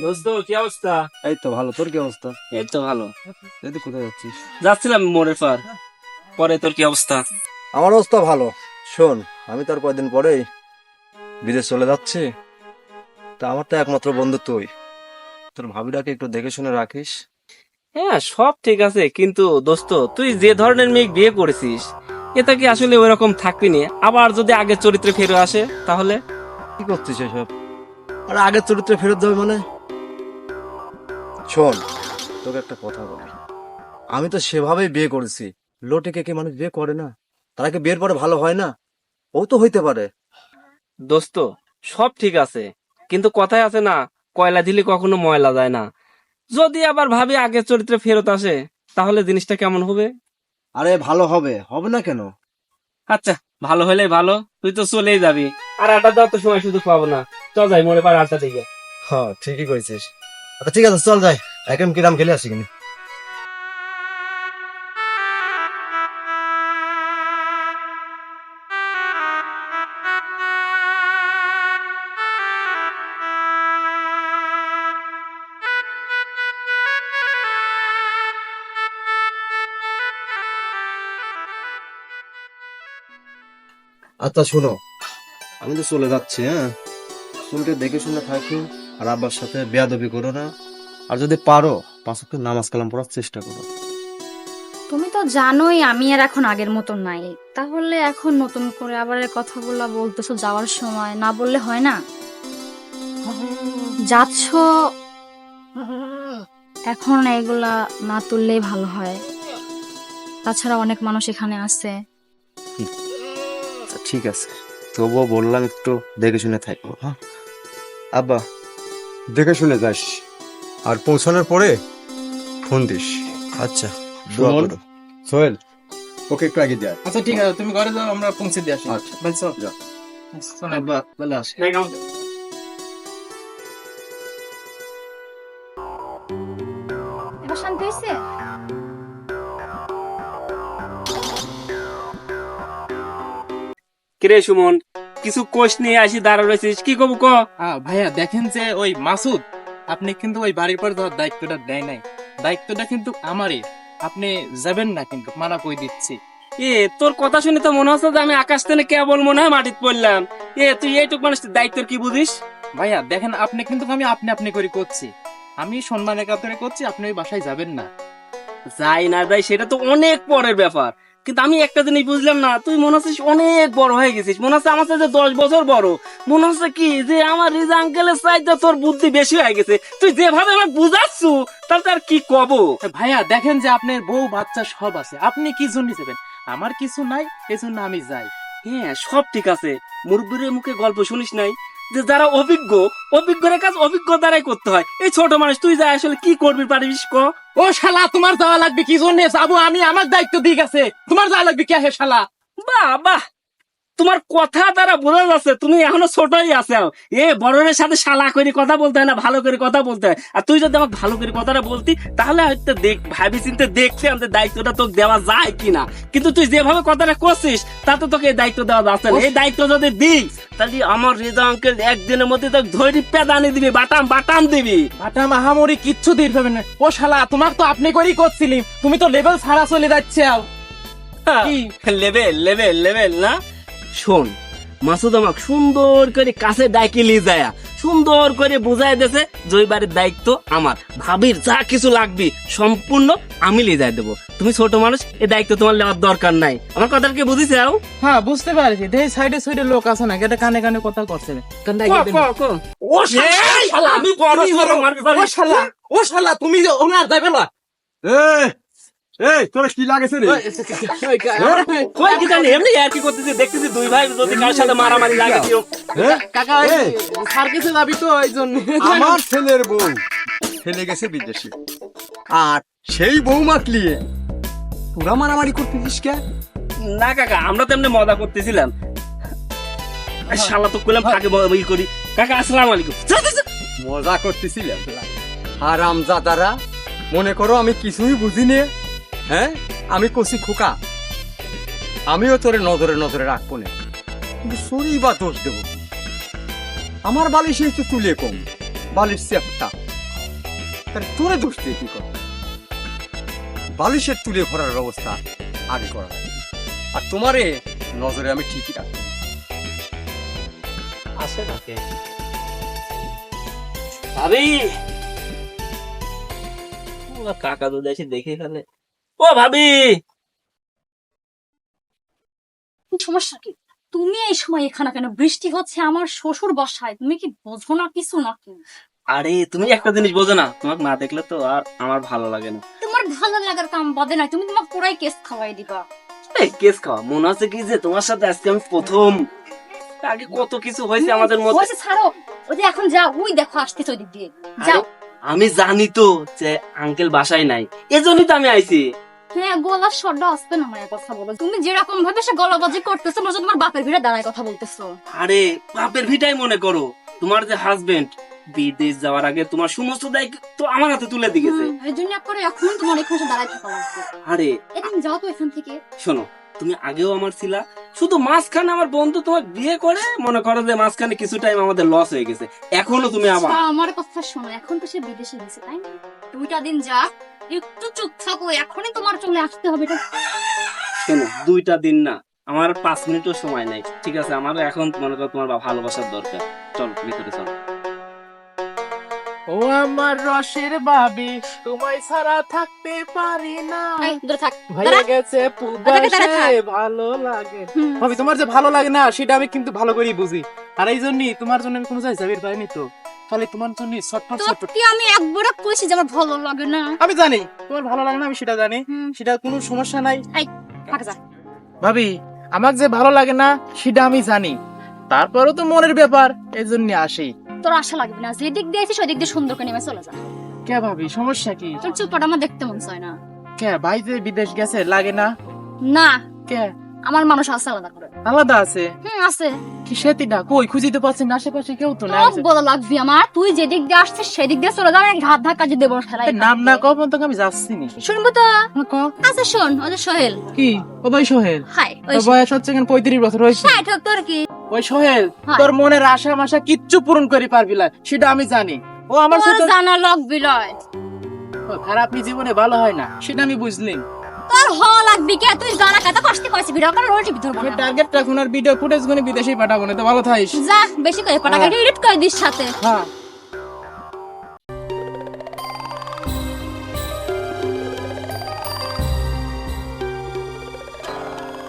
দোস্ত কি অবস্থা? এই তো ভালো। তোর কি অবস্থা? এই তো ভালো। এই তো কোথায় যাচ্ছিস? যাচ্ছিলাম মোড়ের পার পরে তোর কি অবস্থা? আমার অবস্থা ভালো। শোন আমি তার কয়েকদিন পরেই বিদেশ চলে যাচ্ছি। তা আমার তো একমাত্র বন্ধু তুই। তোর ভাবিটাকে একটু দেখে শুনে রাখিস। হ্যাঁ সব ঠিক আছে। কিন্তু দোস্ত তুই যে ধরনের মেয়ে বিয়ে করেছিস এটা কি আসলে ওইরকম থাকবি নি? আবার যদি আগের চরিত্রে ফিরে আসে তাহলে? কি করছিস এসব? আর আগের চরিত্রে ফেরত যাবে মানে? শোন তোকে একটা কথা বলি। আমি তো সেভাবেই বিয়ে করেছি। লোটেকে কি মানুষ বিয়ে করে না? তারা কি বিয়ের পরে ভালো হয় না? ও তো হইতে পারে। দোস্ত সব ঠিক আছে। কিন্তু কথায় আছে না কয়লা দিলে কখনো ময়লা যায় না। যদি আবার ভাবি আগের চরিত্রে ফেরত আসে তাহলে জিনিসটা কেমন হবে? আরে ভালো হবে। হবে না কেন? আচ্ছা ভালো হলে ভালো তুই তো চলেই যাবি। আর আড্ডা দেওয়ার তো সময় শুধু পাবো না। চল যাই মোড়ে পার আড্ডা দিকে হ্যাঁ ঠিকই কইছিস। আচ্ছা ঠিক আছে চল যাই। এখন কিরাম খেলে আসি কিনা? আচ্ছা শোনো। আমি তো চলে যাচ্ছি হ্যাঁ? চুলকে দেখে শুনে থাকি, আর আব্বার সাথে বেয়াদবি করো না। আর যদি পারো পাঁচ ওয়াক্ত নামাজ কালাম পড়ার চেষ্টা করো। তুমি তো জানোই আমি আর এখন আগের মতন নাই। তাহলে এখন নতুন করে আবার এই কথাগুলো বলতেছো যাওয়ার সময় না বললে হয় না? যাচ্ছ এখন এগুলা না তুললেই ভালো হয়। তাছাড়া অনেক মানুষ এখানে আছে। ঠিক আছে। তবুও বললাম একটু দেখে শুনে থাকব হ্যাঁ? আব্বা দেখে শুনে যাস। আর পৌঁছানোর পরে ফোন দিস। আচ্ছা সুমন? সোহেল ওকে একটু আগে দেয়। আচ্ছা ঠিক আছে তুমি ঘরে যাও আমরা পৌঁছে দিয়ে আসি। আচ্ছা। ভাই চল। আসি। শান্তি হয়েছে? কিরে সুমন কিছু কোষ নিয়ে আসি দাঁড়া রয়েছিস কি কবু ক? ভাইয়া দেখেন যে ওই মাসুদ আপনি কিন্তু ওই বাড়ির পর দেওয়ার দায়িত্বটা দেয় নাই। দায়িত্বটা কিন্তু আমারই। আপনি যাবেন না কিন্তু, মানা কই দিচ্ছি। এ, তোর কথা শুনে তো মনে হচ্ছে যে আমি আকাশ থেকে কেবল মনে হয় মাটিতে পড়লাম। এ, তুই এইটুক মানুষ দায়িত্বের কি বুঝিস? ভাইয়া, দেখেন, আপনি কিন্তু আমি আপনি আপনি করে করছি। আমি সম্মানের কাতরে করছি, আপনি ওই বাসায় যাবেন না। যাই না যাই, সেটা তো অনেক পরের ব্যাপার। কিন্তু আমি একটা জিনিস বুঝলাম না তুই মনে হচ্ছিস অনেক বড় হয়ে গেছিস। মনে হচ্ছে আমার সাথে দশ বছর বড়। মনে হচ্ছে কি যে আমার রিজা আঙ্কেলের চাইতে তোর বুদ্ধি বেশি হয়ে গেছে। তুই যেভাবে আমাকে বুঝাচ্ছু তাহলে তার কি কব? ভাইয়া দেখেন যে আপনার বউ বাচ্চা সব আছে। আপনি কি জন্য যাবেন? আমার কিছু নাই এই জন্য আমি যাই। হ্যাঁ সব ঠিক আছে। মুরব্বীর মুখে গল্প শুনিস নাই? যে যারা অভিজ্ঞ অভিজ্ঞের কাজ অভিজ্ঞ দ্বারাই করতে হয়। এই ছোট মানুষ তুই যা আসলে কি করবি পারিস ক? ও শালা তোমার যাওয়া লাগবে কি জন্য? যাব আমি আমার দায়িত্ব দিক আছে তোমার যাওয়া লাগবে কে হে শালা? বাহ বাহ। তোমার কথা দ্বারা বোঝা যাচ্ছে তুমি এখনও ছোটই আছো। এ বড়দের সাথে শালা করে কথা বলতে হয় না ভালো করে কথা বলতে হয়। আর তুই যদি আমাকে ভালো করে কথাটা বলতি তাহলে হয়তো দেখ ভাবি চিন্তে দেখছি আমাদের দায়িত্বটা তোকে দেওয়া যায় কিনা। কিন্তু তুই যেভাবে কথাটা করছিস তাতে তোকে এই দায়িত্ব দেওয়া যাচ্ছে না। এই দায়িত্ব যদি দিই তাহলে আমার রেজা আঙ্কেল একদিনের মধ্যে তোকে ধরি পেদানি দিবি বাটাম বাটাম দিবি। বাটা মাহামরি কিচ্ছু পাবেন না। ও শালা তোমার তো আপনি করেই করছিলি। তুমি তো লেভেল ছাড়া চলে যাচ্ছে? লেভেল লেভেল লেভেল না? শোন মাসুদ আমাকে সুন্দর করে কাছে ডাইকে নিয়ে যায়। সুন্দর করে বুঝাই দেছে জয়বারের দায়িত্ব আমার। ভাবির যা কিছু লাগবে সম্পূর্ণ আমি নিয়ে যাই দেবো। তুমি ছোট মানুষ এই দায়িত্ব তোমার নেওয়ার দরকার নাই। আমার কথা কি বুঝিস হ্যাঁ বুঝতে পারছি। দেখি সাইডে সাইডে লোক আছে না এটা কানে কানে কথা করছে। ও শালা, আমি বড় ছোট মারবি ও শালা ও শালা তুমি যে ওনার যাবে না এই তোরা কি লাগেছে রে? কই কি জানি এমনি আর কি করতেছি? দেখতেছি দুই ভাই যদি কার সাথে মারামারি লাগে হ্যাঁ? কাকা এই, সার্কেসে যাবি তো জন্য। আমার ছেলের বউ। ফেলে গেছে বিদেশে। আর সেই বউ মাতলিয়ে তোরা মারামারি করতেছিস কে? না কাকা আমরা তো এমনি মজা করতেছিলাম। শালা তো কইলাম কাকে ই করি। কাকা আসসালামু আলাইকুম। মজা করতেছিলাম। হারাম জাদারা মনে করো আমি কিছুই বুঝিনি। হ্যাঁ? আমি কষি খোকা, আমিও তোরে নজরে নজরে রাখব না। কিন্তু সরি বা দোষ দেবো আমার বালিশ একটু তুলে কম, বালিশ চেপটা। তাহলে তোরে দোষ দিয়ে কি কর বালিশের তুলে ভরার ব্যবস্থা আগে করা আর তোমারে নজরে আমি ঠিকই রাখব। আসে নাকি ভাবি! কাকা তো দেখে ফেলে। ও ভাবি। সমস্যা কি? তুমি এই সময় এখানে কেন? বৃষ্টি হচ্ছে আমার শ্বশুর বাসায়। তুমি কি বোঝো না কিছু নাকি? আরে তুমি একটা জিনিস বোঝো না। তোমাকে না দেখলে তো আর আমার ভালো লাগে না। তোমার ভালো লাগার কাম বাদে নাই। তুমি তোমার পুরাই কেস খাওয়াই দিবা। এই কেস খাওয়া? মনে আছে কি যে তোমার সাথে আজকে আমি প্রথম? আগে কত কিছু হয়েছে আমাদের মধ্যে। হয়েছে ছাড়ো। ওই যে এখন যাও ওই দেখো ওই দিক দিয়ে। যাও। আমি জানি তো যে আঙ্কেল বাসায় নাই। এজন্যই তো আমি আইছি। হ্যাঁ গলার স্বরটা না মায়ের কথা বলো। তুমি যেরকম ভাবে সে গলাবাজি করতেছো মনে তোমার বাপের ভিড়ে দাঁড়ায় কথা বলতেছো। আরে বাপের ভিটাই মনে করো। তোমার যে হাজবেন্ড বিদেশ যাওয়ার আগে তোমার সমস্ত দায়িত্ব আমার হাতে তুলে দিয়েছে এই জন্য করে এখন তোমার এখানে এসে দাঁড়ায় থাকা লাগবে। আরে। এদিন যাও তো এখান থেকে। শোনো তুমি আগেও আমার ছিলা। শুধু মাঝখানে আমার বন্ধু তোমার বিয়ে করে মনে করো যে মাঝখানে কিছু টাইম আমাদের লস হয়ে গেছে। এখনও তুমি আবার আমার কথা শোনো এখন তো সে বিদেশে গেছে তাই না? দুইটা দিন যা একটু চুপ থাকো এখনই তোমার চলে আসতে হবে শোনো দুইটা দিন না আমার পাঁচ মিনিটও সময় নাই ঠিক আছে? আমার এখন মনে করো তোমার ভালোবাসার দরকার। চলো ভিতরে চলো। ও আমার রসের ভাবি তোমায় ছাড়া থাকতে পারি না। গেছে ভালো লাগে। ভাবি তোমার যে ভালো লাগে না সেটা আমি কিন্তু ভালো করেই বুঝি। আর এই জন্যই তোমার জন্য আমি কোনো জায়গায় যাবির পাইনি তো। তাহলে তোমার জন্য ছটফট ছটফট কি আমি একবার কইছি যে আমার ভালো লাগে না। আমি জানি তোমার ভালো লাগে না আমি সেটা জানি। সেটা কোনো সমস্যা নাই। যা। ভাবি আমাকে যে ভালো লাগে না সেটা আমি জানি। তারপরেও তো মনের ব্যাপার এই জন্য আসি। তোর আশা লাগবে না যে দিক দিয়ে আছিস ওই দিক দিয়ে সুন্দর করে নেমে চলে যা। কে ভাবি সমস্যা কি? তোর চুপাটা আমার দেখতে মন চায় না। কে ভাই যে বিদেশ গেছে লাগে না? না। কে? আমার মানুষ আছে আলাদা করে। আলাদা আছে? হুম আছে। কি সেতিটা? কই খুঁজিতে পাচ্ছেন না আশেপাশে কেউ তো না বড় লাগবে আমার। তুই যে দিক দিয়ে আসছিস সেই দিক দিয়ে চলে যা আমি ঘাত ধাক্কা দিয়ে দেবো ফেলাই নাম না কখন তোকে আমি যাচ্ছি নি। শুনব তো? হ্যাঁ, ক। আচ্ছা শোন ওই যে সোহেল। কি? ও ভাই সোহেল? হাই ওই বয়স হচ্ছে কেন পঁয়ত্রিশ বছর হয়েছে ষাট হোক তোর কি? ওই সোহেল তোর মনের আশা মাশা কিচ্ছু পূরণ করি পারবি না সেটা আমি জানি। ও আমার সাথে জানা লাগবি লয় খারাপ নি জীবনে ভালো হয় না সেটা আমি বুঝলি। তোর হ লাগবি কে? তুই কত কষ্ট করেছিস ভিডিও করে রোল টিভি ধরবো আমি টার্গেট রাখুন আর ভিডিও ফুটেজগুলো বিদেশে পাঠাবো না তো ভালো থাকিস। যা বেশি করে হ্যাঁ। এডিট করে দিস সাথে। হ্যাঁ।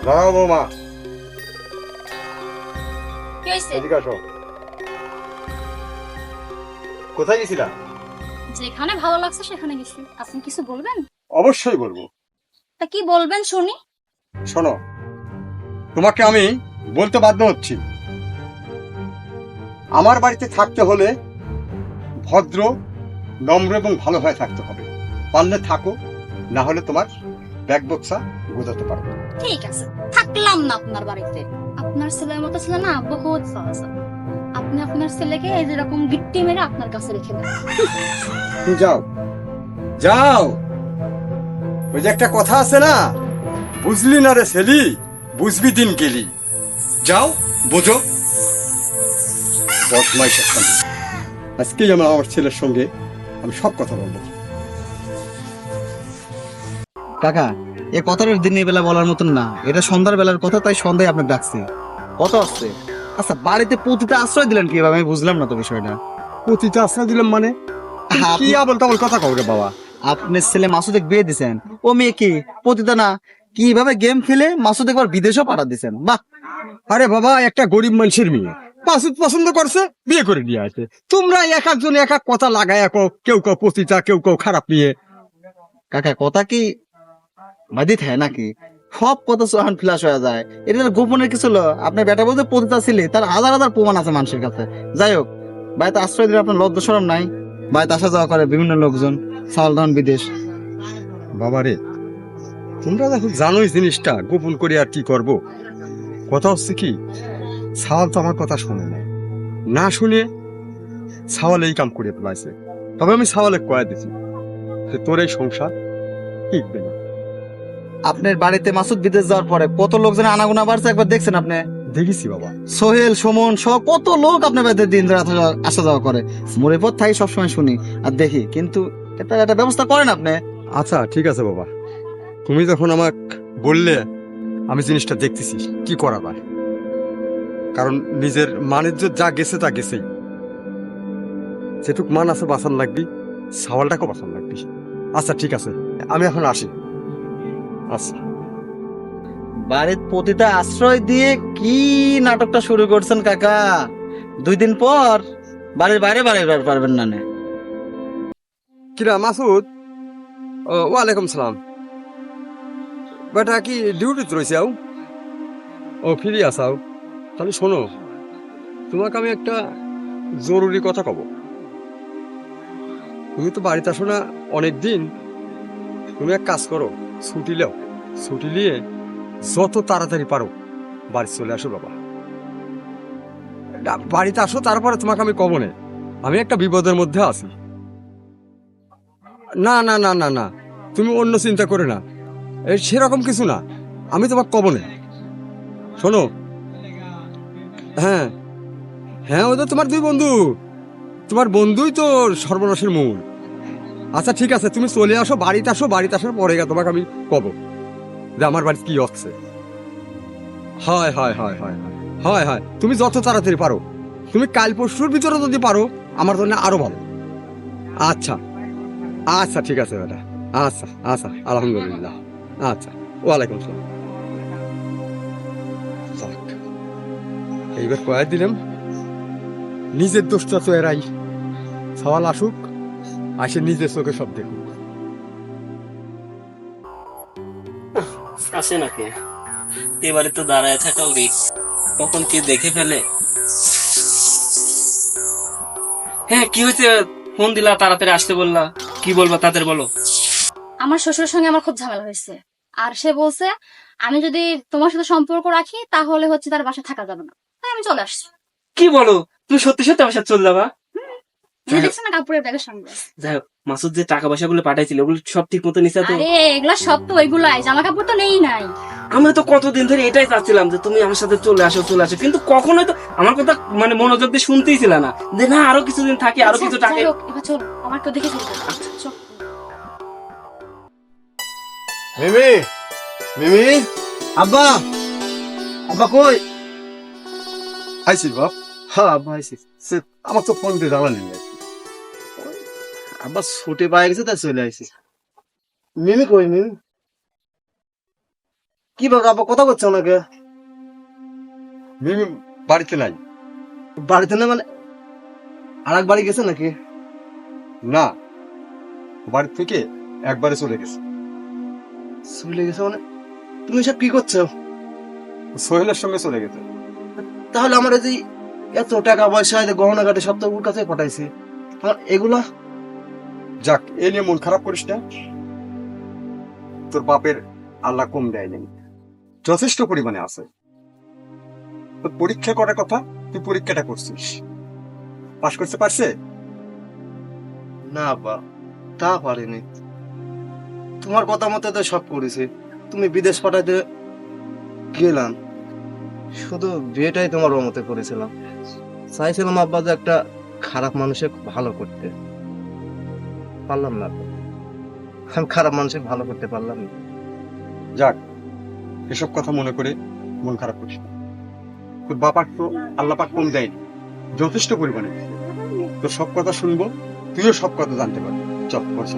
দাঁড়াও বৌমা। কি হইছে এদিকে আসো। কোথায় গেছিলা? যেখানে ভালো লাগছে সেখানে গেছি। আপনি কিছু বলবেন? অবশ্যই বলব। তা কি বলবেন শুনি। শোনো তোমাকে আমি বলতে বাধ্য হচ্ছি। আমার বাড়িতে থাকতে হলে ভদ্র নম্র এবং ভালো হয়ে থাকতে হবে। পারলে থাকো না হলে তোমার ব্যাগ বক্সা গোজাতে পারবে ঠিক আছে থাকলাম না আপনার বাড়িতে। আপনার ছেলের মতো ছিল না বহুত সহজ। আপনি আপনার ছেলেকে এই যেরকম গিট্টি মেরে আপনার কাছে রেখে দেন। যাও। যাও! ওই যে একটা কথা আছে না? বুঝলি না রে সেলি? বুঝবি দিন গেলি। যাও বোঝো। বদমাইশ একটা। আজকেই আমার আমার ছেলের সঙ্গে আমি সব কথা বলব। কাকা এ কথাটা দিনের বেলা বলার মতন না। এটা সন্ধ্যার বেলার কথা তাই সন্ধ্যায় আপনাকে ডাকছি। কত আসছে? আচ্ছা বাড়িতে প্রতিটা আশ্রয় দিলেন কীভাবে? আমি বুঝলাম না তো বিষয়টা। প্রতিটা আশ্রয় দিলাম মানে? কি আবল তাবল কথা রে বাবা? আপনার ছেলে মাসুদে বিয়ে দিছেন। ও মেয়ে কি? প্রতিটা না কীভাবে গেম খেলে মাসুদ একবার বিদেশেও পাঠা দিছেন? বাহ! আরে বাবা, একটা গরিব মানুষের মেয়ে। পাসুদ পছন্দ করছে, বিয়ে করে নিয়ে আসে। তোমরা এক একজন এক এক কথা লাগায় কও, কেউ কেউ পতিতা, কেউ কেউ খারাপ নিয়ে কাকা, কথা কি বাদি থাকে নাকি? সব কথা সোহান ফ্লাশ হয়ে যায়। এটা গোপনের কিছু হলো আপনার বেটা বলতে পতিতা ছিলে, তার হাজার হাজার প্রমাণ আছে মানুষের কাছে। যাই হোক, বাড়িতে আশ্রয় দিলে আপনার লজ্জা সরম নাই। বাড়িতে আসা যাওয়া করে বিভিন্ন লোকজন। সালদান বিদেশ। বাবা রে তোমরা দেখো জানোই জিনিসটা গোপন করে আর কি করব। কথা হচ্ছে কি সাওয়াল তো আমার কথা শোনে না। না শুনে সাওয়াল এই কাম করে ফেলাইছে। তবে আমি সাওয়ালে কয়ে দিছি যে তোর এই সংসার টিকবে না। আপনার বাড়িতে মাসুদ বিদেশ যাওয়ার পরে কত লোকজন আনাগোনা বাড়ছে একবার দেখছেন আপনি? দেখেছি বাবা। সোহেল সুমন সহ কত লোক আপনার বাড়িতে দিন ধরে আসা যাওয়া- আসা যাওয়া করে। মোড়ের পর থাকি সবসময় শুনি আর দেখি কিন্তু এটা একটা ব্যবস্থা করেন আপনি। আচ্ছা ঠিক আছে বাবা। তুমি যখন আমাকে বললে আমি জিনিসটা দেখতেছি কি করা যায়? কারণ নিজের মানের যা গেছে তা গেছেই। যেটুক মান আছে বাঁচান লাগবি সাওয়ালটাকেও বাঁচান লাগবি। আচ্ছা ঠিক আছে আমি এখন আসি। আচ্ছা। বাড়ির প্রতিটা আশ্রয় দিয়ে কি নাটকটা শুরু করছেন কাকা? দুই দিন পর? বাড়ির বাইরে বাইরে পারবেন না নে। কিরা, মাসুদ? ওয়ালাইকুম সালাম। বেটা, কি ডিউটিতে রয়েছে আও? ও, ফিরে আসাও তাহলে শোনো, তোমাকে আমি একটা জরুরি কথা কব। তুমি তো বাড়িতে আসো না অনেক দিন তুমি এক কাজ করো, ছুটি লেও ছুটি নিয়ে যত তাড়াতাড়ি পারো বাড়ি চলে আসো বাবা। বাড়িতে আসো, তারপরে তোমাকে আমি কব নে। আমি একটা বিপদের মধ্যে আছি। না না না না না। তুমি অন্য চিন্তা করে না। সেরকম কিছু না। আমি তোমাকে কব না। শোনো। হ্যাঁ। হ্যাঁ তো তোমার দুই বন্ধু। তোমার বন্ধুই তো সর্বনাশের মূল। আচ্ছা ঠিক আছে, তুমি চলে আসো, বাড়িতে আসো, বাড়িতে আসার পরে তোমাকে আমি কব যে আমার বাড়িতে কি হচ্ছে। হয় হয় হয় হয়। হয় হয়। তুমি যত তাড়াতাড়ি পারো। তুমি কাল পরশুর ভিতরে যদি পারো, আমার জন্য আরও ভালো। আচ্ছা। আচ্ছা ঠিক আছে বেটা। আচ্ছা আচ্ছা আলহামদুলিল্লাহ। আচ্ছা ওয়ালাইকুম সালাম এইবার কয়ে দিলাম। নিজের দোষটা তো এরাই। সওয়াল আসুক, আসে নিজের চোখে সব দেখুক। আসে নাকি? এবারে তো দাঁড়ায় থাকা রিক্স কখন কে দেখে ফেলে? হ্যাঁ কি হয়েছে? ফোন দিলা, তাড়াতাড়ি আসতে বললা। কি বলবা তাদের বলো। আমার শ্বশুরের সঙ্গে আমার খুব ঝামেলা হয়েছে। আর সে বলছে আমি যদি তোমার সাথে সম্পর্ক রাখি তাহলে হচ্ছে তার বাসায় থাকা যাবে না। তাই আমি চলে আসছি। কি বলো? তুমি সত্যি সত্যি আমার সাথে চলে যাবা? যাই হোক। মাসুদ যে টাকা পয়সা গুলো পাঠাইছিল ওগুলো সব ঠিক মতো নিছে তো? আরে সব তো ওইগুলাই জামা কাপড় তো নেই নাই। আমরা তো কতদিন ধরে এটাই চাচ্ছিলাম যে তুমি আমার সাথে চলে আসো চলে আসো। কিন্তু কখনোই তো আমার কথা মানে মনোযোগ দিয়ে শুনতেই ছিল না। যে না আরও কিছুদিন থাকি আরও আচ্ছা, কিছু টাকা যাই হোক, এবার চল আমার দেখে মিমি মিমি? আব্বা আব্বা কই? আইসি বাপ হ্যাঁ আব্বা আমার তো ফোন দিয়ে জ্বালানি নেই। আব্বা ছুটি পাই গেছে তাই চলে আইসি মিমি কই মিমি? কি ব্যাপার আব্বা কথা করছ ওনাকে? মিমি বাড়িতে নাই। বাড়িতে না মানে আর এক বাড়ি গেছে নাকি? না বাড়ি থেকে একবারে চলে গেছে। চলে গেছে মানে? তুমি সব কি করছ? সোহেলের সঙ্গে চলে গেছে। তাহলে আমার এই যে এত টাকা পয়সা গহনা কাটে সব তো ওর কাছে পাঠাইছি। আমার এগুলা যাক, এ নিয়ে মন খারাপ করিস না। তোর বাপের আল্লাহ কম দেয়নি। যথেষ্ট পরিমাণে আছে। তোর পরীক্ষা করার কথা তুই পরীক্ষাটা করছিস। পাশ করতে পারছে? না বা তা পারিনি। তোমার কথা মতো তো সব করেছি। তুমি বিদেশ পাঠাইতে গেলাম। শুধু বিয়েটাই তোমার মতে করেছিলাম। চাইছিলাম আব্বা যে একটা খারাপ মানুষের ভালো করতে। পারলাম না। আমি খারাপ মানুষের ভালো করতে পারলাম না যাক, এসব কথা মনে করে মন খারাপ করিস তোর বাপাক তো আল্লাপাক কম দেয়নি, যথেষ্ট পরিমাণে। তোর সব কথা শুনব, তুইও সব কথা জানতে পারবি চল, বসে